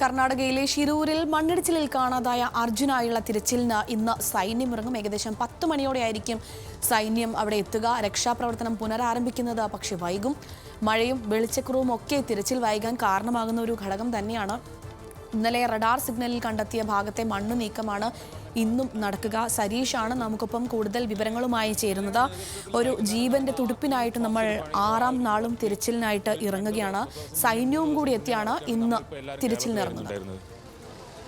കർണാടകയിലെ ഷിരൂരിൽ മണ്ണിടിച്ചിലിൽ കാണാതായ അർജുനായുള്ള തിരച്ചിലിന് ഇന്ന് സൈന്യം ഇറങ്ങും ഏകദേശം പത്ത് മണിയോടെയായിരിക്കും സൈന്യം അവിടെ എത്തുക. രക്ഷാപ്രവർത്തനം പുനരാരംഭിക്കുന്നത് പക്ഷേ വൈകും. മഴയും വെളിച്ചക്കുറവും ഒക്കെ തിരച്ചിൽ വൈകാൻ കാരണമാകുന്ന ഒരു ഘടകം തന്നെയാണ് ഇന്നലെ റഡാർ സിഗ്നലിൽ കണ്ടെത്തിയ ഭാഗത്തെ മണ്ണ് നീക്കമാണ് ഇന്നും നടക്കുക. സരീഷാണ് നമുക്കൊപ്പം കൂടുതൽ വിവരങ്ങളുമായി ചേരുന്നത്. ഒരു ജീവന്റെ തുടുപ്പിനായിട്ട് നമ്മൾ ആറാം നാളും തിരച്ചിലിനായിട്ട് ഇറങ്ങുകയാണ്. സൈന്യവും കൂടി എത്തിയാണ് ഇന്ന് തിരച്ചിലിനിറങ്ങുന്നത്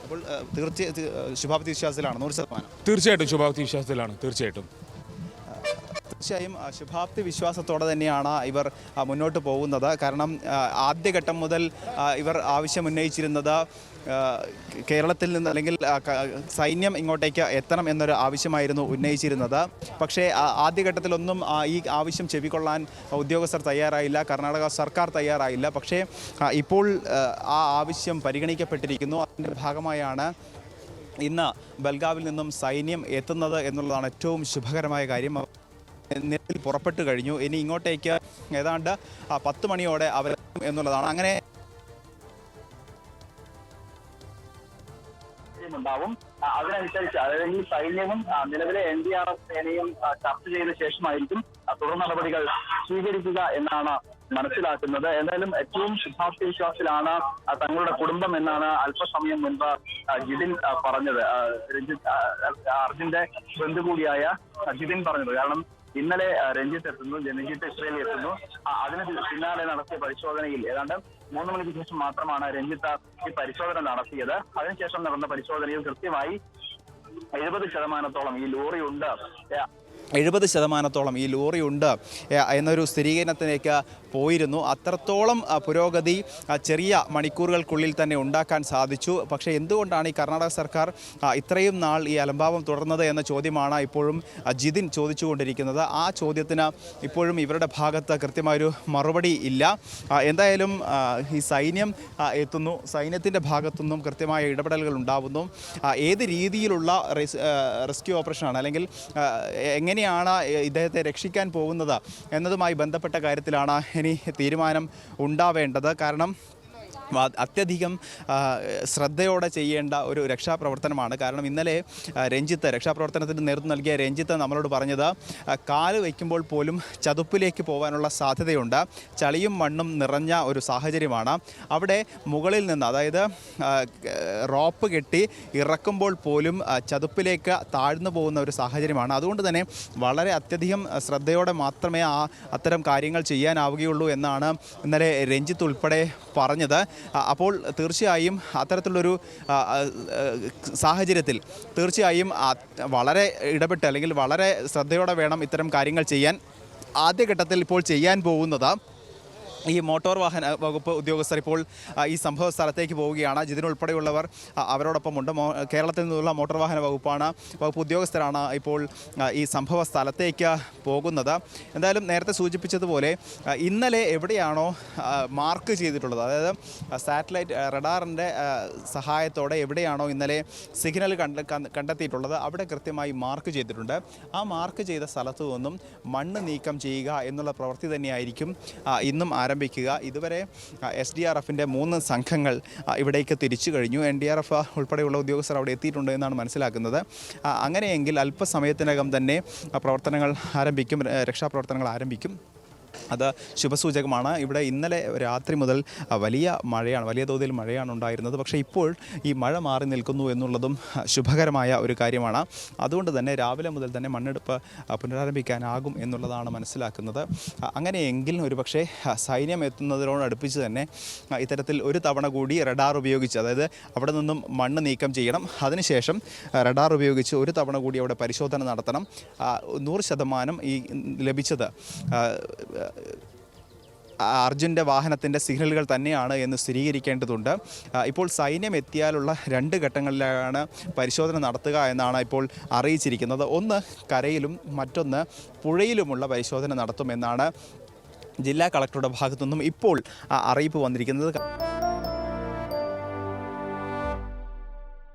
അപ്പോൾ തീർച്ചയായും ശുഭാപ്തി വിശ്വാസത്തിലാണ് നൂറ് ശതമാനം. തീർച്ചയായിട്ടും ശുഭാപ്തി വിശ്വാസത്തിലാണ് തീർച്ചയായിട്ടും. തീർച്ചയായും ശുഭാപ്തി വിശ്വാസത്തോടെ തന്നെയാണ് ഇവർ മുന്നോട്ട് പോകുന്നത്. കാരണം ആദ്യഘട്ടം മുതൽ ഇവർ ആവശ്യം ഉന്നയിച്ചിരുന്നത് കേരളത്തിൽ നിന്ന് അല്ലെങ്കിൽ സൈന്യം ഇങ്ങോട്ടേക്ക് എത്തണം എന്നൊരു ആവശ്യമായിരുന്നു ഉന്നയിച്ചിരുന്നത്. പക്ഷേ ആദ്യഘട്ടത്തിലൊന്നും ഈ ആവശ്യം ചെവിക്കൊള്ളാൻ ഉദ്യോഗസ്ഥർ തയ്യാറായില്ല കർണാടക സർക്കാർ തയ്യാറായില്ല. പക്ഷേ ഇപ്പോൾ ആ ആവശ്യം പരിഗണിക്കപ്പെട്ടിരിക്കുന്നു. അതിന്റെ ഭാഗമായാണ് ഇന്ന് ബൽഗാവിൽ നിന്നും സൈന്യം എത്തുന്നത് എന്നുള്ളതാണ് ഏറ്റവും ശുഭകരമായ കാര്യം. നിലവിൽ പുറപ്പെട്ടു കഴിഞ്ഞു. ഇനി ഇങ്ങോട്ടേക്ക് ഏതാണ്ട് പത്ത് മണിയോടെ അവർ എന്നുള്ളതാണ് അങ്ങനെ ഉണ്ടാവും. അതിനനുസരിച്ച് അതായത് ഈ സൈന്യവും നിലവിലെ എൻ ഡി ആർ എഫ് സേനയും ചർച്ച ചെയ്ത ശേഷമായിരിക്കും തുടർ നടപടികൾ സ്വീകരിക്കുക എന്നാണ് മനസ്സിലാക്കുന്നത്. എന്തായാലും ഏറ്റവും ശുഭാപ്തി വിശ്വാസത്തിലാണ് തങ്ങളുടെ കുടുംബം എന്നാണ് അല്പസമയം മുൻപ് ജിതിൻ പറഞ്ഞത്. രഞ്ജിത്ത് അർജുന്റെ ബന്ധു കൂടിയായ ജിതിൻ പറഞ്ഞത്. കാരണം ഇന്നലെ രഞ്ജിത്ത് എത്തുന്നു രഞ്ജിത്ത് ഇസ്രയേലിൽ എത്തുന്നു. അതിന് പിന്നാലെ നടത്തിയ പരിശോധനയിൽ ഏതാണ്ട് മൂന്ന് മണിക്ക് ശേഷം മാത്രമാണ് രഞ്ജിത്ത് ഈ പരിശോധന നടത്തിയത്. അതിനുശേഷം നടന്ന പരിശോധനയിൽ കൃത്യമായി എഴുപത് ശതമാനത്തോളം ഈ ലോറി ഉണ്ട്. എഴുപത് ശതമാനത്തോളം ഈ ലോറി ഉണ്ട് എന്നൊരു സ്ഥിരീകരണത്തിലേക്ക് പോയിരുന്നു. അത്രത്തോളം പുരോഗതി ചെറിയ മണിക്കൂറുകൾക്കുള്ളിൽ തന്നെ ഉണ്ടാക്കാൻ സാധിച്ചു. പക്ഷേ എന്തുകൊണ്ടാണ് ഈ കർണാടക സർക്കാർ ഇത്രയും നാൾ ഈ അലംഭാവം തുടർന്നത് എന്ന ചോദ്യമാണ് ഇപ്പോഴും ജിതിൻ ചോദിച്ചുകൊണ്ടിരിക്കുന്നത്. ആ ചോദ്യത്തിന് ഇപ്പോഴും ഇവരുടെ ഭാഗത്ത് കൃത്യമായൊരു മറുപടി ഇല്ല. എന്തായാലും ഈ സൈന്യം എത്തുന്നു. സൈന്യത്തിന്റെ ഭാഗത്തുനിന്നും കൃത്യമായ ഇടപെടലുകൾ ഉണ്ടാവുന്നു. ഏത് രീതിയിലുള്ള റെസ്- റെസ്ക്യൂ ഓപ്പറേഷനാണ് അല്ലെങ്കിൽ ആ, എങ്ങനെയാണ് ഇദ്ദേഹത്തെ രക്ഷിക്കാൻ പോകുന്നത് എന്നതുമായി ബന്ധപ്പെട്ട കാര്യത്തിലാണ് ഇനി തീരുമാനം ഉണ്ടാവേണ്ടത്. കാരണം അത്യധികം ശ്രദ്ധയോടെ ചെയ്യേണ്ട ഒരു രക്ഷാപ്രവർത്തനമാണ്. കാരണം ഇന്നലെ രഞ്ജിത്ത് രക്ഷാപ്രവർത്തനത്തിന് നേതൃത്വം നൽകിയ രഞ്ജിത്ത് നമ്മളോട് പറഞ്ഞത് കാൽ വയ്ക്കുമ്പോൾ പോലും ചതുപ്പിലേക്ക് പോകാനുള്ള സാധ്യതയുണ്ട്. ചളിയും മണ്ണും നിറഞ്ഞ ഒരു സാഹചര്യമാണ്. അവിടെ മുകളിൽ നിന്ന് അതായത് റോപ്പ് കെട്ടി ഇറക്കുമ്പോൾ പോലും ചതുപ്പിലേക്ക് താഴ്ന്നു പോകുന്ന ഒരു സാഹചര്യമാണ്. അതുകൊണ്ട് തന്നെ വളരെ അത്യധികം ശ്രദ്ധയോടെ മാത്രമേ ആ അത്തരം കാര്യങ്ങൾ ചെയ്യാനാവുകയുള്ളൂ എന്നാണ് ഇന്നലെ രഞ്ജിത്ത് ഉൾപ്പെടെ പറഞ്ഞത്. അപ്പോൾ തീർച്ചയായും അത്തരത്തിലുള്ളൊരു സാഹചര്യത്തിൽ തീർച്ചയായും വളരെ ഇടപെട്ട് അല്ലെങ്കിൽ വളരെ ശ്രദ്ധയോടെ വേണം ഇത്തരം കാര്യങ്ങൾ ചെയ്യാൻ. ആദ്യഘട്ടത്തിൽ ഇപ്പോൾ ചെയ്യാൻ പോകുന്നത് ഈ മോട്ടോർ വാഹന വകുപ്പ് ഉദ്യോഗസ്ഥർ ഇപ്പോൾ ഈ സംഭവ സ്ഥലത്തേക്ക് പോവുകയാണ്. ജിതിനുൾപ്പെടെയുള്ളവർ ഉൾപ്പെടെയുള്ളവർ മോ കേരളത്തിൽ നിന്നുള്ള മോട്ടോർ വാഹന വകുപ്പാണ് വകുപ്പ് ഉദ്യോഗസ്ഥരാണ് ഇപ്പോൾ ഈ സംഭവ സ്ഥലത്തേക്ക് പോകുന്നത്. എന്തായാലും നേരത്തെ സൂചിപ്പിച്ചതുപോലെ ഇന്നലെ എവിടെയാണോ മാർക്ക് ചെയ്തിട്ടുള്ളത്. അതായത് സാറ്റലൈറ്റ് റഡാറിന്റെ സഹായത്തോടെ എവിടെയാണോ ഇന്നലെ സിഗ്നൽ കണ്ട കണ്ട- കണ്ടെത്തിയിട്ടുള്ളത് അവിടെ കൃത്യമായി മാർക്ക് ചെയ്തിട്ടുണ്ട്. ആ മാർക്ക് ചെയ്ത സ്ഥലത്തു നിന്നും മണ്ണ് നീക്കം ചെയ്യുക എന്നുള്ള പ്രവൃത്തി തന്നെയായിരിക്കും ഇന്നും ഇന്നും ആരംഭിക്കുക. ഇതുവരെ എസ് ഡി ആർ എഫിന്റെ മൂന്ന് സംഘങ്ങൾ ഇവിടേക്ക് തിരിച്ചു കഴിഞ്ഞു. എൻ ഡി ആർ എഫ് ഉൾപ്പെടെയുള്ള ഉദ്യോഗസ്ഥർ അവിടെ എത്തിയിട്ടുണ്ട് എന്നാണ് മനസ്സിലാക്കുന്നത്. അങ്ങനെയെങ്കിൽ അല്പസമയത്തിനകം തന്നെ പ്രവർത്തനങ്ങൾ ആരംഭിക്കും രക്ഷാപ്രവർത്തനങ്ങൾ ആരംഭിക്കും. അത് ശുഭസൂചകമാണ്. ഇവിടെ ഇന്നലെ രാത്രി മുതൽ വലിയ മഴയാണ് വലിയ തോതിൽ മഴയാണ് ഉണ്ടായിരുന്നത്. പക്ഷേ ഇപ്പോൾ ഈ മഴ മാറി നിൽക്കുന്നു എന്നുള്ളതും ശുഭകരമായ ഒരു കാര്യമാണ്. അതുകൊണ്ട് തന്നെ രാവിലെ മുതൽ തന്നെ മണ്ണെടുപ്പ് പുനരാരംഭിക്കാനാകും എന്നുള്ളതാണ് മനസ്സിലാക്കുന്നത്. അങ്ങനെയെങ്കിൽ ഒരുപക്ഷെ സൈന്യം എത്തുന്നതിനോടടുപ്പിച്ച് തന്നെ ഇത്തരത്തിൽ ഒരു തവണ കൂടി റഡാർ ഉപയോഗിച്ച് അതായത് അവിടെ നിന്നും മണ്ണ് നീക്കം ചെയ്യണം. അതിനുശേഷം റഡാർ ഉപയോഗിച്ച് ഒരു തവണ കൂടി അവിടെ പരിശോധന നടത്തണം. നൂറ് ശതമാനം ഈ ലഭിച്ചത് അർജുന്റെ വാഹനത്തിന്റെ സിഗ്നലുകൾ തന്നെയാണ് എന്ന് സ്ഥിരീകരിക്കേണ്ടതുണ്ട്. ഇപ്പോൾ സൈന്യം എത്തിയാലുള്ള രണ്ട് ഘട്ടങ്ങളിലാണ് പരിശോധന നടത്തുക എന്നാണ് ഇപ്പോൾ അറിയിച്ചിരിക്കുന്നത്. ഒന്ന് കരയിലും മറ്റൊന്ന് പുഴയിലുമുള്ള പരിശോധന നടത്തുമെന്നാണ് ജില്ലാ കളക്ടറുടെ ഭാഗത്തു നിന്നും ഇപ്പോൾ അറിയിപ്പ് വന്നിരിക്കുന്നത്.